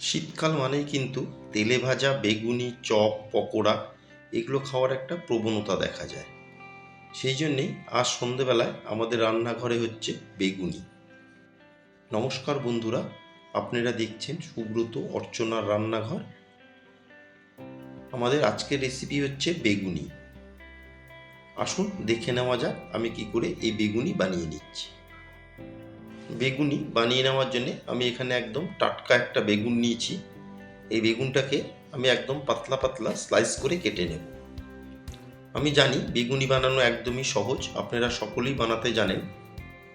শীতকাল মানেই কিন্তু তেলে ভাজা, বেগুনি, চপ, পকোড়া এগুলো খাওয়ার একটা প্রবণতা দেখা যায়। সেই জন্যেই আজ সন্ধেবেলায় আমাদের রান্নাঘরে হচ্ছে বেগুনি। নমস্কার বন্ধুরা, আপনারা দেখছেন সুব্রত অর্চনার রান্নাঘর। আমাদের আজকের রেসিপি হচ্ছে বেগুনি। আসুন দেখে নেওয়া যাক আমি কি করে এই বেগুনি বানিয়ে নিচ্ছি। বেগুনি বানিয়ে নেওয়ার জন্য আমি এখানে একদম টাটকা একটা বেগুন নিয়েছি। এই বেগুনটাকে আমি একদম পাতলা পাতলা স্লাইস করে কেটে নেব। আমি জানি বেগুনি বানানো একদমই সহজ, আপনারা সকলেই বানাতে জানেন।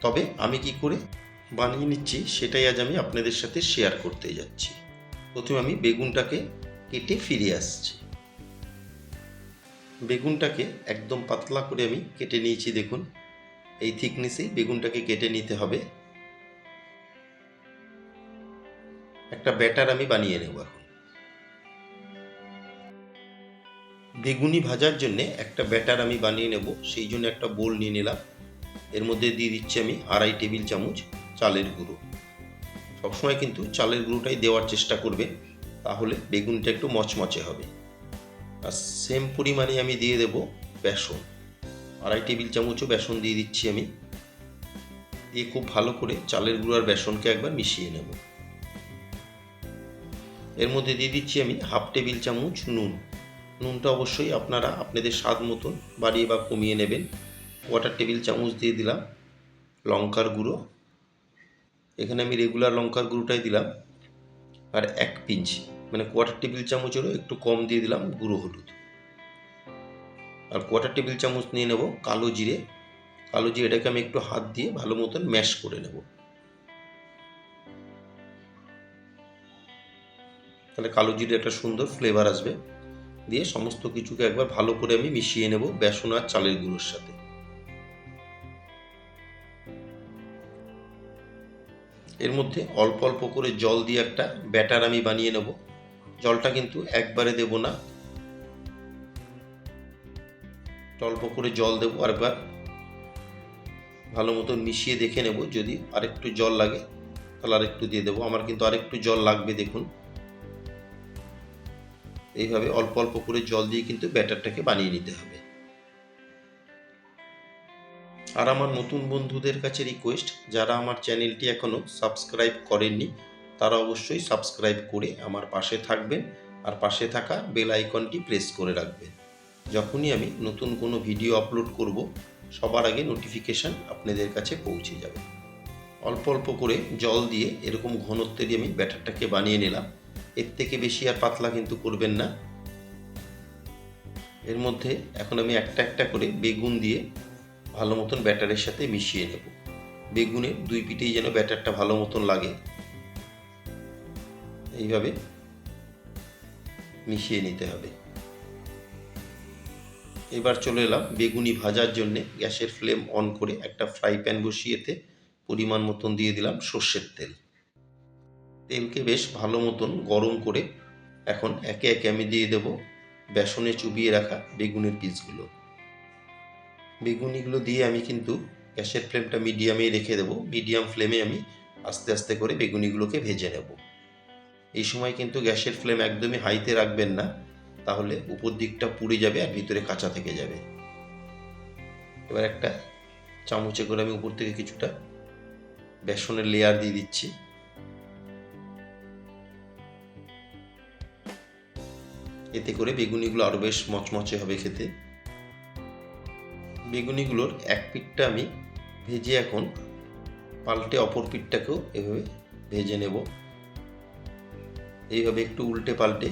তবে আমি কি করে বানিয়ে নিচ্ছি সেটাই আজ আমি আপনাদের সাথে শেয়ার করতে যাচ্ছি। প্রথমে আমি বেগুনটাকে কেটে ফিরে আসছি। বেগুনটাকে একদম পাতলা করে আমি কেটে নিয়েছি, দেখুন। এই থিকনেসেই বেগুনটাকে কেটে নিতে হবে। একটা ব্যাটার আমি বানিয়ে নেব এখন। বেগুনি ভাজার জন্য একটা ব্যাটার আমি বানিয়ে নেব, সেই জন্য একটা বোল নিয়ে নিলাম। এর মধ্যে দিয়ে দিচ্ছি আমি আড়াই টেবিল চামচ চালের গুঁড়ো। সবসময় কিন্তু চালের গুঁড়োটাই দেওয়ার চেষ্টা করবেন, তাহলে বেগুনটা একটু মচমচে হবে। আর সেম পরিমাণে আমি দিয়ে দেব বেসন। আড়াই টেবিল চামচও বেসন দিয়ে দিচ্ছি আমি। দিয়ে খুব ভালো করে চালের গুঁড়ো আর বেসনকে একবার মিশিয়ে নেব। এর মধ্যে দিয়ে দিচ্ছি আমি হাফ টেবিল চামচ নুন। নুনটা অবশ্যই আপনারা আপনাদের স্বাদ মতন বাড়িয়ে বা কমিয়ে নেবেন। কোয়াটার টেবিল চামচ দিয়ে দিলাম লঙ্কার গুঁড়ো। এখানে আমি রেগুলার লঙ্কার গুঁড়োটাই দিলাম আর এক পিঞ্চ মানে কোয়াটার টেবিল চামচেরও একটু কম দিয়ে দিলাম গুঁড়ো হলুদ। আর কোয়াটার টেবিল চামচ নিয়ে নেব কালো জিরে। কালো জিরেটাকে আমি একটু হাত দিয়ে ভালো মতন ম্যাশ করে নেব। তাহলে কালো জিরে একটা সুন্দর ফ্লেভার আসবে। দিয়ে সমস্ত কিছুকে একবার ভালো করে আমি মিশিয়ে নেব বেসন আর চালের গুঁড়োর সাথে। এর মধ্যে অল্প অল্প করে জল দিয়ে একটা ব্যাটার আমি বানিয়ে নেব। জলটা কিন্তু একবারে দেব না। অল্প করে জল দেবো আরেকবার। ভালো মতো মিশিয়ে দেখে নেব যদি আরেকটু জল লাগে, তাহলে আরেকটু দিয়ে দেবো। আমার কিন্তু আরেকটু জল লাগবে দেখুন। এইভাবে অল্প অল্প করে জল দিয়ে কিন্তু ব্যাটারটাকে বানিয়ে নিতে হবে। আর আমার নতুন বন্ধুদের কাছে রিকোয়েস্ট যারা আমার চ্যানেলটি এখনও সাবস্ক্রাইব করেননি, তারা অবশ্যই সাবস্ক্রাইব করে আমার পাশে থাকবেন আর পাশে থাকা বেল আইকনটি প্রেস করে রাখবেন। যখনই আমি নতুন কোনো ভিডিও আপলোড করব, সবার আগে নোটিফিকেশান আপনাদের কাছে পৌঁছে যাবে। অল্প অল্প করে জল দিয়ে এরকম ঘনত্বেরই আমি ব্যাটারটাকে বানিয়ে নিলাম। এর থেকে বেশি আর পাতলা কিন্তু করবেন না। এর মধ্যে এখন আমি একটা একটা করে বেগুন দিয়ে ভালো মতন ব্যাটারের সাথে মিশিয়ে নেব। বেগুনের দুই পিঠেই যেন ব্যাটারটা ভালো মতন লাগে। এইভাবে মিশিয়ে নিতে হবে। এবার চলে এলাম বেগুনি ভাজার জন্যে গ্যাসের ফ্লেম অন করে একটা ফ্রাই প্যান বসিয়েতে পরিমাণ মতন দিয়ে দিলাম সর্ষের তেল। তেলকে বেশ ভালো মতন গরম করে এখন একে একে আমি দিয়ে দেব বেসনে চুবিয়ে রাখা বেগুনের পিসগুলো। বেগুনিগুলো দিয়ে আমি কিন্তু গ্যাসের ফ্লেমটা মিডিয়ামেই রেখে দেবো। মিডিয়াম ফ্লেমে আমি আস্তে আস্তে করে বেগুনিগুলোকে ভেজে নেব। এই সময় কিন্তু গ্যাসের ফ্লেম একদমই হাইতে রাখবেন না, তাহলে উপর দিকটা পুড়ে যাবে আর ভিতরে কাঁচা থেকে যাবে। এবার একটা চামচে করে আমি উপর থেকে কিছুটা বেসনের লেয়ার দিয়ে দিচ্ছি। এতে করে বেগুনিগুলো আরও বেশ মচমচে হবে খেতে। বেগুনিগুলোর এক পিঠটা আমি ভেজে এখন পাল্টে অপর পিঠটাকেও এভাবে ভেজে নেব। এইভাবে একটু উল্টে পাল্টে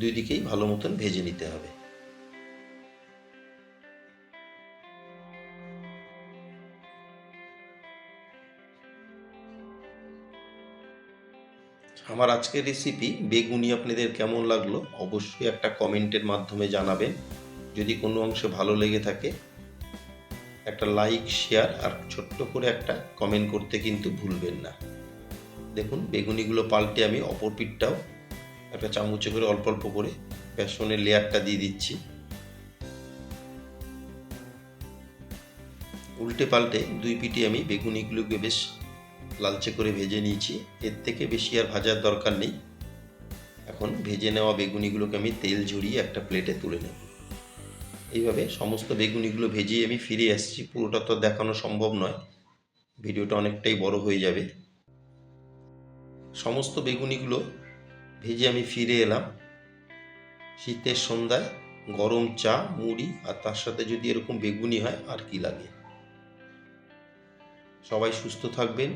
দুই দিকেই ভালো মতন ভেজে নিতে হবে। আমার আজকের রেসিপি বেগুনি আপনাদের কেমন লাগল অবশ্যই একটা কমেন্টের মাধ্যমে জানাবেন। যদি কোনো অংশে ভালো লেগে থাকে, একটা লাইক শেয়ার আর ছোট্ট করে একটা কমেন্ট করতে কিন্তু ভুলবেন না। দেখুন, বেগুনিগুলো পাল্টে আমি অপর পিঠটাও একটা চামচে করে অল্প অল্প করে বেসনের লেয়ারটা দিয়ে দিচ্ছি। উল্টে পাল্টে দুই পিঠে আমি বেগুনিগুলোকে বেশ লালচে করে ভেজে নিয়েছি। এর থেকে বেশি আর ভাজার দরকার নেই। এখন ভেজে নেওয়া বেগুনিগুলোকে আমি তেল ঝরিয়ে একটা প্লেটে তুলে নেব। এইভাবে সমস্ত বেগুনিগুলো ভেজিয়ে আমি ফিরে আসছি। পুরোটা তো দেখানো সম্ভব নয়। ভিডিওটা অনেকটাই বড় হয়ে যাবে। সমস্ত বেগুনিগুলো ভেজে আমি ফিরে এলাম। শীতের সন্ধ্যায় গরম চা, মুড়ি আর তার সাথে যদি এরকম বেগুনি হয়, আর কি লাগে? সবাই সুস্থ থাকবেন।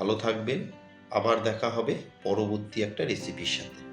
ভালো থাকবেন। আবার দেখা হবে পরবর্তী একটা রেসিপির সাথে।